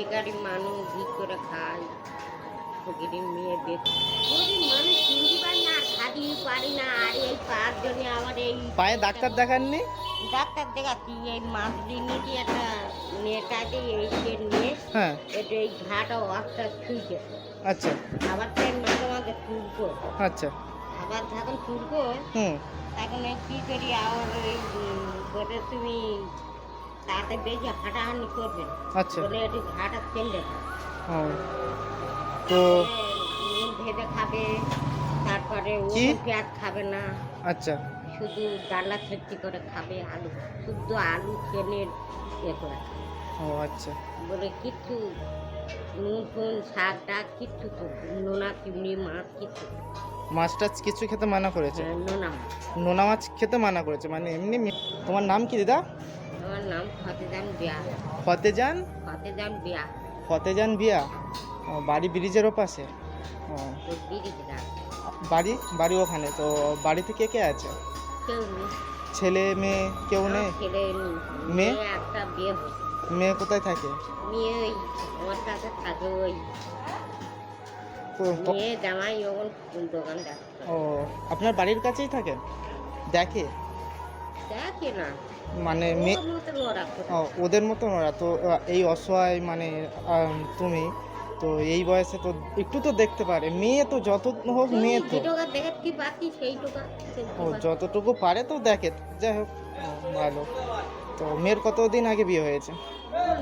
Bakery মানুষ ভিক করে খায়। ফকিরের মেয়ে গরিব মানুষ কিনতে পারি না খাদি পারি না আর এই পাঁচ জনে আমার এই পায়ে ডাক্তার দেখাননি? ডাক্তার দেখাচ্ছি এই মাছ নিয়েছি একটা নেটাতে এই যে নিয়ে হ্যাঁ। এটা এই ঘাটা একটা ছুঁইছে। আচ্ছা। আবার তাই মাঝে মাঝে তুলবো আচ্ছা। আবার যখন তুলবো হুম। তখন কী করি আমার ওই তুমি তাতে বেশি হাঁটাহাঁটি করবে। না। আচ্ছা। বলে একটু ঘাটা ফেললে। ও। তো ভেজে খাবে তারপরে ও পেঁয়াজ খাবে না। আচ্ছা। শুধু ডালা খেটকি করে খাবে আলু শুদ্ধ আলু চেনে ইয়ে করে। ও আচ্ছা। বলে কিচ্ছু নুন ফুন শাক টাক কিচ্ছু তো নোনা চিংড়ি মাছ কিচ্ছু। মাছ টাছ কিছু খেতে মানা করেছে? হ্যাঁ, নোনা নোনা মাছ খেতে মানা করেছে মানে এমনি তোমার নাম কি দিদা? আমার নাম ফতেজান বিয়া। ফতেজান? ফতেজান বিয়া। ফতেজান বিয়া? বাড়ি ব্রিজের ওপাশে? বিড়ি? বাড়ি ওখানে। তো বাড়িতে কে কে আছে? ছেলে মেয়ে কেউ নেই? মেয়ে? একটা বিয়ে মেয়ে কোথায় থাকে? মেয়ে ওই আমার কাছে থাকে ওই। মেয়ে জামাই ওখান দোকানদার ও আপনার বাড়ির কাছেই থাকেন দেখে? দেখে না। মানে ওদের মতন ওরা তো এই অসহায় মানে তুমি তো এই বয়সে তো একটু তো দেখতে পারে। মেয়ে তো যত হোক মেয়ে তো। ও যতটুকু পারে তো দেখে। যাই হোক ভালো। তো মেয়ের কতদিন আগে বিয়ে হয়েছে? হয়।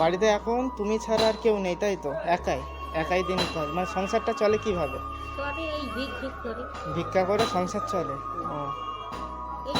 বাড়িতে এখন তুমি ছাড়া আর কেউ নেই তাই তো? একাই একাই দিন মানে সংসারটা চলে কীভাবে? ভিক্ষা করে সংসার চলে? ও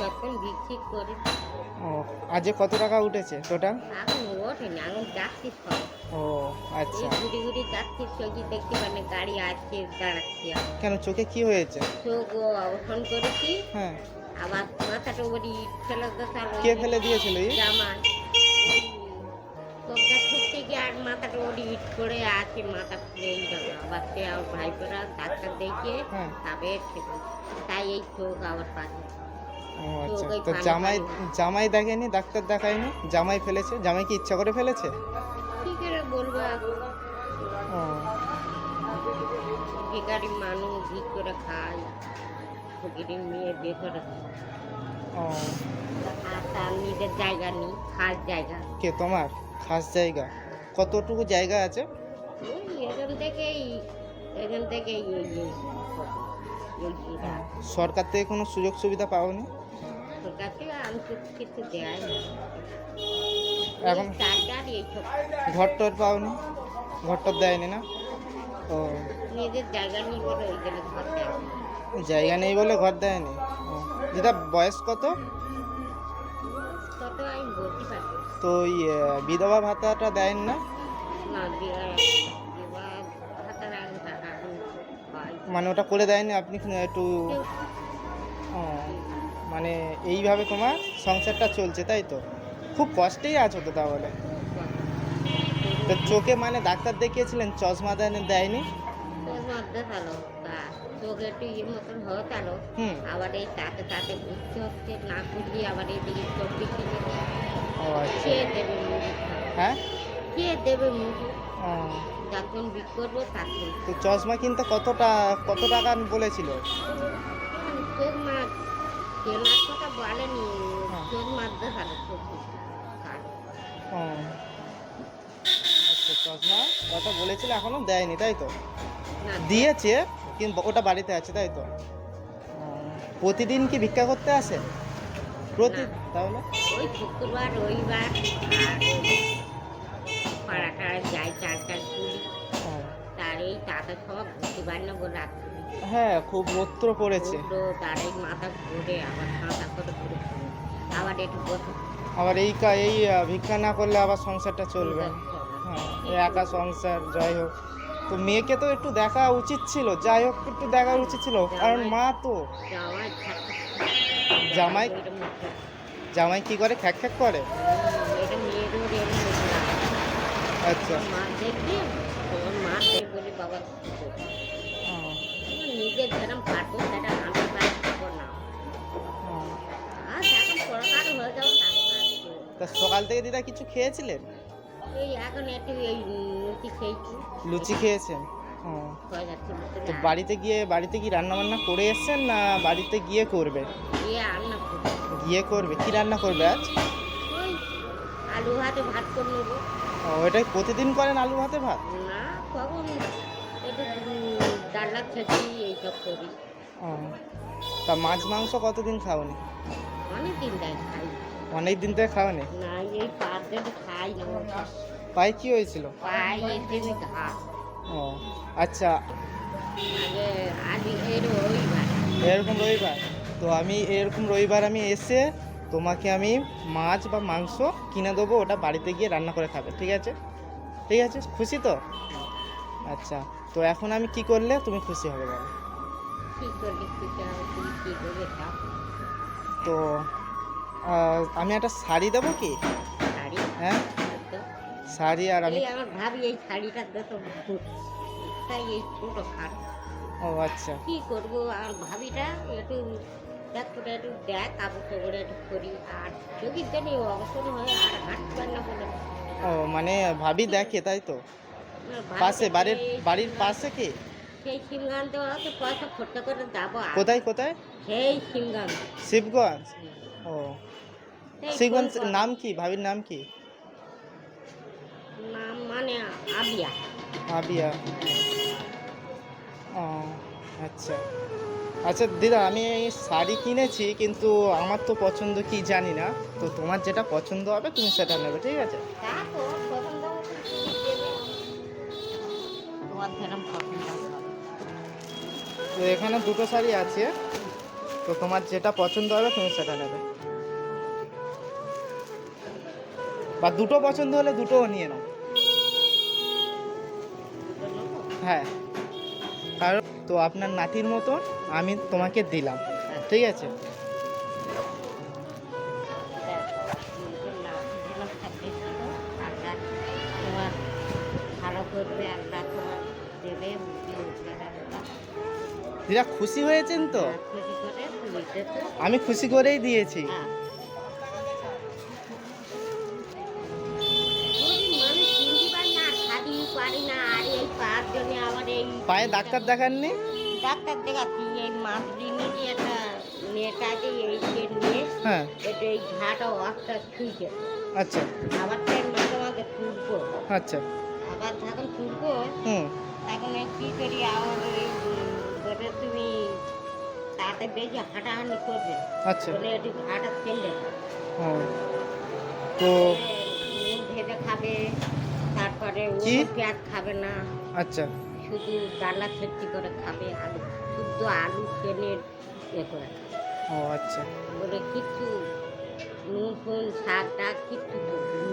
যখন ভিক ঠিক করি ও আজকে কত টাকা উঠেছে টোটাল এখন ওঠেনি এখন যাচ্ছি সব। ও আচ্ছা। ঘুরি ঘুরি যাচ্ছি চোখে দেখতে পারে গাড়ি আসছে দাঁড়াচ্ছি। কেন চোখে কি হয়েছে? চোখ অবসান করেছি। হ্যাঁ। আবার মাথাটা ইট ফেলে কে ফেলে দিয়েছিল জামা। চোখটা ছুটতে গিয়ে আর মাথাটা ওর ইট করে আছে মাথা ফুলে আবার সে আমার ভাইপোরা ডাক্তার দেখিয়ে হ্যাঁ। তবে তাই এই চোখ আবার পাচ্ছে। ও আচ্ছা তো জামাই জামাই দেখেনি ডাক্তার দেখায়নি জামাই ফেলেছে জামাই কি ইচ্ছা করে ফেলেছে? কি করে বলব ও। বেকারি মানুষ ভিক করে খায়? ফকিরের মেয়ে বিয়ে করে। ও। আর তার নিজের জায়গা নেই খাস জায়গা। কে তোমার? খাস জায়গা। কতটুকু জায়গা আছে? এখান থেকেই এখান থেকেই। সরকার থেকে কোনো সুযোগ সুবিধা পাওনি? তোর কাছে আমি তো কিছু দেয় না। এখন চারটার এইসব ঘর টর পাওনি? ঘর টর দেয়নি না? ও। নিজের জায়গা বলে ঘর জায়গা নেই বলে ঘর দেয়নি? ও। দিদা বয়স কত? তত আমি বলতে পারি তো ওই বিধবা ভাতাটা দেন না? মানে ওটা করে দেয়নি? আপনি একটু মানে এইভাবে তোমার সংসারটা চলছে তাই তো? খুব কষ্টেই আছো তো তাহলে। তো চোখে মানে ডাক্তার দেখিয়েছিলেন চশমা দেন দেয়নি? চোখে একটু ইয়ে মতন হয়ে গেল। আবার এই তাতে তাতে বুঝতে হচ্ছে না বুঝলি আবার দিকে ও আচ্ছা। দেবে হ্যাঁ? কে দেবে মুড়ি যখন বিক করব তখন তো চশমা কিনতে কতটা কত টাকা বলেছিল? চোখ কথা বলেনি। মারতে ও। আচ্ছা চশমা কথা বলেছিল এখনও দেয়নি তাই তো? দিয়েছে কিন্তু ওটা বাড়িতে আছে তাই তো? প্রতিদিন কি ভিক্ষা করতে আসে? প্রতি। তাহলে? ওই শুক্রবার রবিবার যাই চার চার তার এই তাতে সব ঘুরতে পারি না রাত্রি হ্যাঁ খুব রৌদ্র পড়েছে তার এই মাথা ঘুরে আবার মাথা করে ঘুরে আবার একটু বসে। আবার এই কা এই ভিক্ষা না করলে আবার সংসারটা চলবে। হ্যাঁ একা সংসার যাই হোক। তো মেয়েকে তো একটু দেখা উচিত ছিল। যাই হোক একটু দেখা উচিত ছিল। কারণ মা তো। জামাই জামাই কি করে? খ্যাক খ্যাক করে। আচ্ছা। মা দেখবে বাবা নিজের যেরকম পারব সেটা আমি পারব না। হয়ে। সকাল থেকে দিদা কিছু খেয়েছিলেন? এই এখন একটু এই লুচি খেয়েছি। লুচি খেয়েছেন? হয়ে। তো বাড়িতে গিয়ে বাড়িতে কি রান্না বান্না করে এসছেন না বাড়িতে গিয়ে করবে? গিয়ে করবে। কি রান্না করবে আজ? আলু ভাতে ভাত করে নেব। ও এটাই প্রতিদিন করেন আলু ভাতে ভাত? না কখন। ডাল্লা খেয়েছি এইসব করি। ও তা মাছ মাংস কতদিন খাওনি? অনেক দিন দেয় খাই। অনেক দিন থেকে খাওনি? না এই দিন খাই পায়ে কি হয়েছিল? পাই এর জন্য ও আচ্ছা। আগে রবিবার। এরকম রবিবার। তো আমি এরকম রবিবার আমি এসে তোমাকে আমি মাছ বা মাংস কিনে দেবো ওটা বাড়িতে গিয়ে রান্না করে খাবে ঠিক আছে? ঠিক আছে? খুশি তো? আচ্ছা। তো এখন আমি কি করলে তুমি খুশি হবে বলো? তো আমি একটা শাড়ি দেবো কি? শাড়ি? হ্যাঁ। শাড়ি আর আমি আমার ভাবি এই শাড়িটা দেখো তাই এই ছোট ও আচ্ছা। কি করব আর ভাবিটা একটু দেখ তোরা একটু দেখ কাপড় টাপড় একটু করি। আর যদি জানি অবসর হয় আর হাঁটতে পার না বলে। ও মানে ভাবি দেখে তাই তো? পাশে বাড়ির বাড়ির পাশে কি? সেই তো পয়সা খরচা করে যাব কোথায় কোথায়? সেই সিমগান। শিবগঞ্জ? ও। শিবগঞ্জ নাম কি? ভাবির নাম কি? নাম মানে আবিয়া। আবিয়া। ও আচ্ছা। আচ্ছা দিদা আমি এই শাড়ি কিনেছি কিন্তু আমার তো পছন্দ কি জানি না। তো তোমার যেটা পছন্দ হবে তুমি সেটা নেবে ঠিক আছে? তো এখানে দুটো শাড়ি আছে। তো তোমার যেটা পছন্দ হবে তুমি সেটা নেবে। বা দুটো পছন্দ হলে দুটোও নিয়ে নাও। হ্যাঁ। কারণ তো আপনার নাতির মতন আমি তোমাকে দিলাম। ঠিক আছে? তোমার ভালো করবে আল্লাহ দিদা খুশি হয়েছেন তো? আর খুশি করে তুমি দেখো। আমি খুশি করেই দিয়েছি। হ্যাঁ। পায়ে ডাক্তার দেখাননি? ডাক্তার দেখাচ্ছি এই মাছলি নিয়ে একটা আছে এই নিয়ে হ্যাঁ। এটা এই ঘাটা অস্ত্র ছুঁইছে। আচ্ছা। আবার তাই মাঝে মাঝে তুলবো আচ্ছা। আবার যখন তুলবো হুম। তখন কি করি আমার তুমি তাতে বেশি হাঁটাহাঁটি করবে। আচ্ছা। বলে একটু ঘাটা ফেললে তো ভেজে খাবে তারপরে ও কি? পেঁয়াজ খাবে না। আচ্ছা। শুধু ডালা খেটকি করে খাবে আলু শুদ্ধ আলু খেলে এ করে। ও আচ্ছা। বলে কিচ্ছু নুন ফুন শাক টাক কিচ্ছু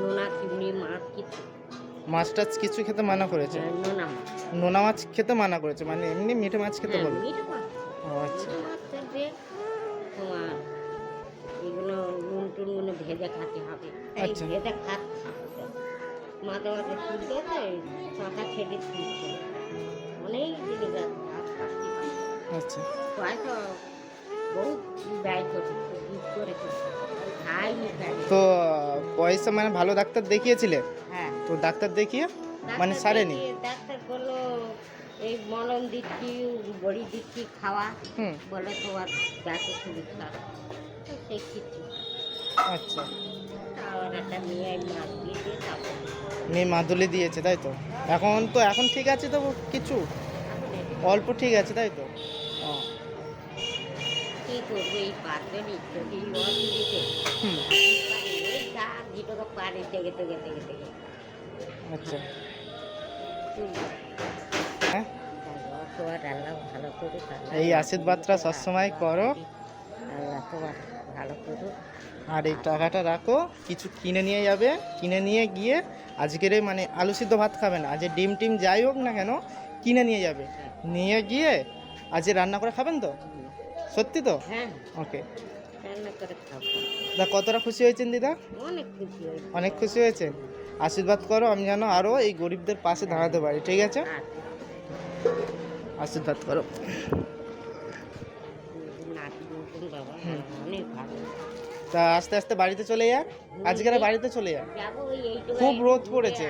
নোনা চিংড়ি মাছ কিচ্ছু। মাছ টাছ কিছু খেতে মানা করেছে? হ্যাঁ, নোনা মাছ। খেতে মানা করেছে মানে এমনি মিঠে মাছ খেতে হ্যাঁ, বলে। ও আচ্ছা। এগুলো নুন টুনগুলো ভেজে খেতে হবে। আচ্ছা। ভেজে খাচ্ছে। মাঝে মাঝে তুলতে তো ছেড়ে তুলছে অনেক জিনিস। আচ্ছা। বহুত ব্যয় করেছে তো পয়সা মানে ভালো ডাক্তার দেখিয়েছিলে? তো ডাক্তার দেখিয়ে মানে সারেনি ডাক্তার বলল এই মলম দিচ্ছি বড়ি দিচ্ছি খাওয়া। হুম। বলে তোমার দেখো খুবই খারাপ সে কিছু আচ্ছা। আর একটা মেয়ে মাছ দিয়ে দিয়ে তারপর মেয়ে মাদুলি দিয়েছে তাই তো? এখন তো এখন ঠিক আছে তো কিছু? অল্প ঠিক আছে তাই তো? কি করব এই হুম। থেকে থেকে থেকে থেকে আচ্ছা। হ্যাঁ? এই আশীর্বাদটা সবসময় করো। আর এই টাকাটা রাখো কিছু কিনে নিয়ে যাবে। কিনে নিয়ে গিয়ে আজকের মানে আলু সিদ্ধ ভাত খাবে না আজ ডিম টিম যাই হোক না কেন কিনে নিয়ে যাবে। নিয়ে গিয়ে আজ রান্না করে খাবেন তো? সত্যি তো? হ্যাঁ। ওকে রান্না দা কতটা খুশি হয়েছেন দিদা? অনেক খুশি হয়েছেন? আশীর্বাদ করো আমি যেন আরও এই গরিবদের পাশে দাঁড়াতে পারি ঠিক আছে? আশীর্বাদ করো। তা আস্তে আস্তে বাড়িতে চলে যা। আজকের বাড়িতে চলে যা। খুব রোদ পড়েছে।